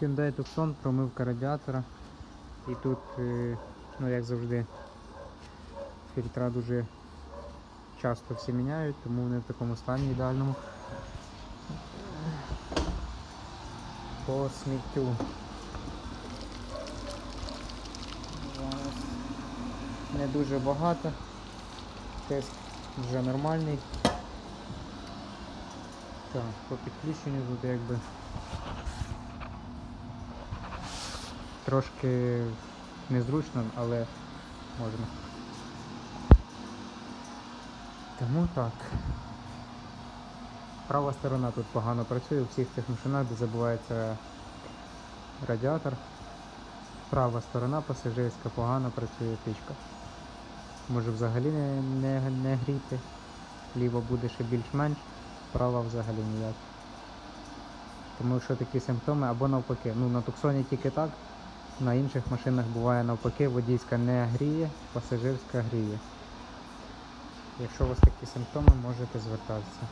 Hyundai Tucson, промивка радіатора. І тут, е, ну як завжди, фільтра дуже часто всі міняють, тому вони в такому стані ідеальному. По сміттю. Не дуже багато. Тиск вже нормальний. Так, по підключенню тут якби трошки незручно, але можна. Тому так. Права сторона тут погано працює у всіх цих машинах, де забувається радіатор. Права сторона пасажирська погано працює пічка. Може взагалі не, не, не гріти. Ліва буде ще більш-менш, права взагалі ніяк. Тому якщо такі симптоми, або навпаки. Ну на Туксоні тільки так, на інших машинах буває навпаки, водійська не гріє, пасажирська гріє. Якщо у вас такі симптоми, можете звертатися.